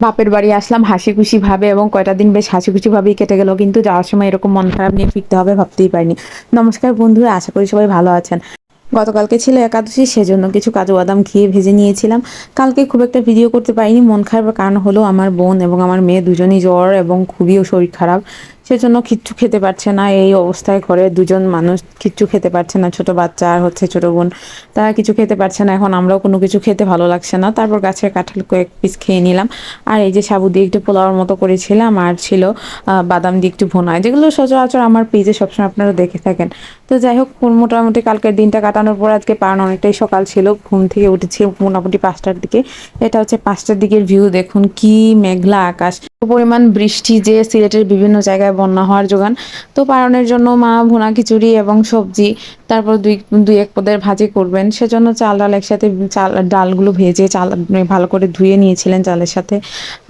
বাপের বাড়ি আসলাম হাসি খুশি ভাবে এবং কয়টা দিন বেশ হাসি খুশি ভাবেই কেটে গেল। কিন্তু যাওয়ার সময় এরকম মন খারাপ নিয়ে ফিরতে হবে ভাবতেই পারিনি। নমস্কার বন্ধুরা, আশা করি সবাই ভালো আছেন। গতকালকে ছিল একাদশী, সেজন্য কিছু কাজু বাদাম খেয়ে ভেজে নিয়েছিলাম। কালকে খুব একটা ভিডিও করতে পারিনি। মন খারাপের কারণ হলো আমার বোন এবং আমার মেয়ে দুজনই জ্বর এবং খুবই শরীর খারাপ। সেজন্য কিচ্ছু খেতে পারছে না। এই অবস্থায় ঘরে দুজন মানুষ কিচ্ছু খেতে পারছে না। ছোট বাচ্চা আর হচ্ছে ছোট বোন, তারা কিছু খেতে পারছে না। এখন আমরাও কোনো কিছু খেতে ভালো লাগছে না। তারপর গাছের কাঁঠাল কয়েক পিস খেয়ে নিলাম। আর এই যে সাবু দিয়ে একটু পোলাওয়ার মতো করেছিলাম, আর ছিল বাদাম দিয়ে একটু ভোনায় যেগুলো সচরাচর আমার পেজে সবসময় আপনারা দেখে থাকেন। তো যাই হোক মোটামুটি কালকের দিনটা কাটানোর পর আজকে পারণ অনেকটাই সকাল ছিল। ঘুম থেকে উঠেছি মোটামুটি পাঁচটার দিকে। এটা হচ্ছে পাঁচটার দিকের ভিউ দেখুন কি মেঘলা আকাশ। পরিমাণ বৃষ্টি যে সিলেটের বিভিন্ন জায়গায় বন্যা হওয়ার যোগান, তো পারণের জন্য মা, ভুনা, খিচুড়ি এবং সবজি তারপর দুই দুই এক পদের ভাজি করবেন। সেজন্য চাল, ডাল একসাথে চাল, ডালগুলো ভেজে চাল ভালো করে ধুয়ে নিয়েছিলেন চালের সাথে।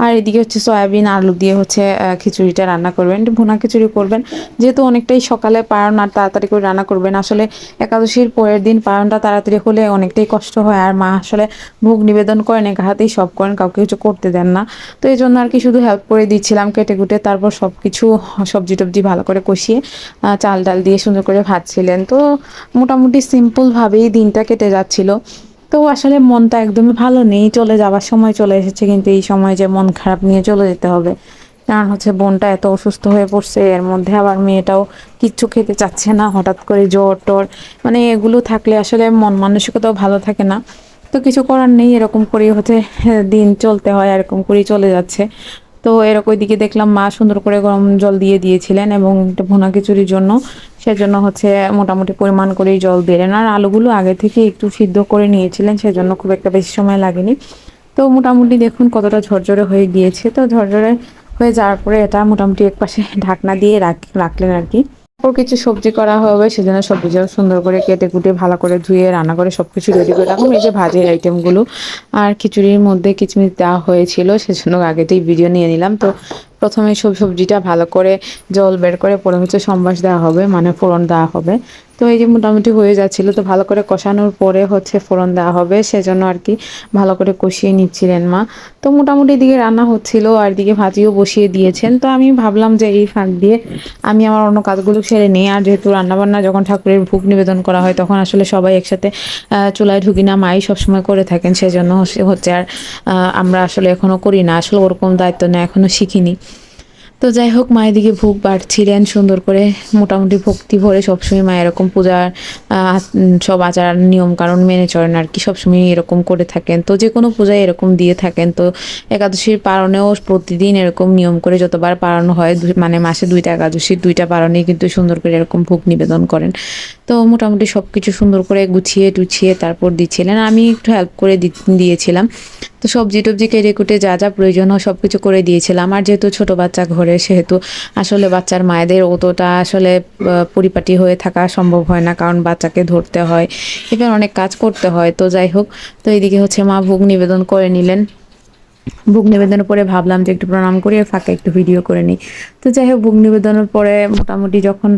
আর এদিকে হচ্ছে সয়াবিন, আলু দিয়ে হচ্ছে খিচুড়িটা রান্না করবেন। ভুনা খিচুড়ি করবেন। যেহেতু অনেকটাই সকালে পারণ আর তাড়াতাড়ি করে রান্না করবেন, আসলে একাদশীর পরের দিন পারণটা তাড়াতাড়ি হলে অনেকটাই কষ্ট হয়। আর মা আসলে ভোগ নিবেদন করেন, একা হাতেই সব করেন, কাউকে কিছু করতে দেন না। তো এই জন্য আর কি শুধু হেল্প করে দিচ্ছিলাম কেটে কুটে, তারপর সব কিছু সবজি টবজি ভালো করে কষিয়ে চাল ডাল দিয়ে সুন্দর করে ভাজছিলেন। তো মোটামুটি সিম্পলভাবেই দিনটা কেটে যাচ্ছিল। তো আসলে মনটা একদমই ভালো নেই, চলে যাওয়ার সময় চলে এসেছে, কিন্তু এই সময় যে মন খারাপ নিয়ে চলে যেতে হবে। কারণ হচ্ছে বোনটা এত অসুস্থ হয়ে পড়ছে, এর মধ্যে আবার মেয়েটাও কিচ্ছু খেতে চাচ্ছে না, হঠাৎ করে জ্বর টর মানে এগুলো থাকলে আসলে মন মানসিকতাও ভালো থাকে না। তো কিছু করার নেই, এরকম করেই হচ্ছে, দিন চলতে হয়, এরকম করেই চলে যাচ্ছে। তো এরকম দিকে দেখলাম মা সুন্দর করে গরম জল দিয়ে দিয়েছিলেন এবং একটা ভোনা খিচুড়ির জন্য। সেজন্য হচ্ছে মোটামুটি পরিমাণ করেই জল দিলেন। আর আলুগুলো আগে থেকে একটু সিদ্ধ করে নিয়েছিলেন, সেজন্য খুব একটা বেশি সময় লাগেনি। তো মোটামুটি দেখুন কতটা ঝরঝরে হয়ে গিয়েছে। তো ঝরঝরে হয়ে যাওয়ার পরে এটা মোটামুটি একপাশে ঢাকনা দিয়ে রাখ- রাখলেন আর কি। তারপর কিছু সবজি করা হবে, সেজন্য সবজিটাও সুন্দর করে কেটে কুটে ভালো করে ধুয়ে, রান্না করে সবকিছু রেডি করে রাখুন এই যে ভাজির আইটেমগুলো আর খিচুড়ির মধ্যে কিচমিচ দেওয়া হয়েছিল, সেজন্য আগেতেই ভিডিও নিয়ে নিলাম। তো প্রথমে সব সবজিটা ভালো করে জল বের করে পরে হচ্ছে সম্বাস দেওয়া হবে মানে ফোড়ন দেওয়া হবে। তো এই যে মোটামুটি হয়ে যাচ্ছিল, তো ভালো করে কষানোর পরে হচ্ছে ফোড়ন দেওয়া হবে, সেজন্য আর কি ভালো করে কষিয়ে নিচ্ছিলেন মা। তো মোটামুটি এদিকে রান্না হচ্ছিল, আর এদিকে ভাজিও বসিয়ে দিয়েছেন। তো আমি ভাবলাম যে এই ফাঁক দিয়ে আমি আমার অন্য কাজগুলো সেরে নিই, আর যেহেতু রান্নাবান্না যখন ঠাকুরের ভোগ নিবেদন করা হয়, তখন আসলে সবাই একসাথে চুলায় ঢুকি না, মাই সবসময় করে থাকেন, সেজন্য হচ্ছে আর আমরা আসলে এখনও করি না। আসলে ওরকম দায়িত্ব না এখনও শিখিনি। তো যাই হোক, মায়ের দিকে ভোগ বাড়ছিলেন সুন্দর করে। মোটামুটি ভক্তি ভরে সবসময় মা এরকম পূজার সব আচার, নিয়ম কারণ মেনে চলেন আর কি, সবসময় এরকম করে থাকেন। তো যে কোনো পূজায় এরকম দিয়ে থাকেন। তো একাদশীর পারণেও প্রতিদিন এরকম নিয়ম করে যতবার পালন হয় মানে মাসে দুইটা একাদশীর দুইটা পারণেই কিন্তু সুন্দর করে এরকম ভোগ নিবেদন করেন। তো মোটামুটি সব কিছু সুন্দর করে গুছিয়ে টুছিয়ে তারপর দিচ্ছিলেন। আমি একটু হেল্প করে দিয়েছিলাম। তো সবজি টবজি কেটে কুটে যা যা প্রয়োজন হয় সব কিছু করে দিয়েছিলাম। আর যেহেতু ছোট বাচ্চা ঘরে, সেহেতু আসলে বাচ্চার মায়েদের অতটা আসলে পরিপাটি হয়ে থাকা সম্ভব হয় না। কারণ বাচ্চাকে ধরতে হয়, এবার অনেক কাজ করতে হয়। তো যাই হোক, তো এইদিকে হচ্ছে মা ভোগ নিবেদন করে নিলেন। ভোগ নিবেদনের পরে ভাবলাম যে একটু প্রণাম করে ফাঁকা একটু ভিডিও করে নিই। তো যাই হোক, ভোগ নিবেদনের পরে মোটামুটি যখন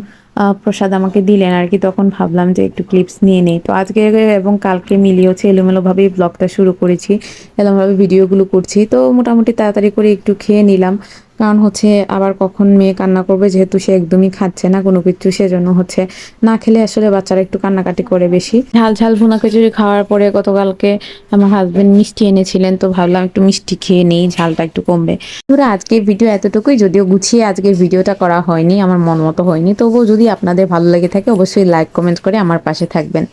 প্রসাদ আমাকে দিলেন আর কি, তখন ভাবলাম যে একটু ক্লিপস নিয়ে নেই। তো আজকে এবং কালকে মিলিয়ে হচ্ছে এলোমেলোভাবেই ব্লগটা শুরু করেছি, এলোমেলোভাবে ভিডিওগুলো করছি। তো মোটামুটি তাড়াতাড়ি করে একটু খেয়ে নিলাম, কারণ হচ্ছে আবার কখন মেয়ে কান্না করবে যেহেতু সে একদমই খাচ্ছে না, কোনো কিছু সেজন্য হচ্ছে না খেলে আসলে বাচ্চারা একটু কান্নাকাটি করে বেশি। ঝাল ঝাল ভুনা খিচুড়ি খাওয়ার পরে গতকালকে আমার হাজবেন্ড মিষ্টি এনেছিলেন, তো ভাবলাম একটু মিষ্টি খেয়ে নেই, ঝালটা একটু কমবে। পুরো আজকের ভিডিও এতটুকুই, যদিও গুছিয়ে আজকের ভিডিওটা করা হয়নি, আমার মন মতো হয়নি, তবুও যদি আপনাদের ভালো লেগে থাকে অবশ্যই লাইক কমেন্ট করে আমার পাশে থাকবেন।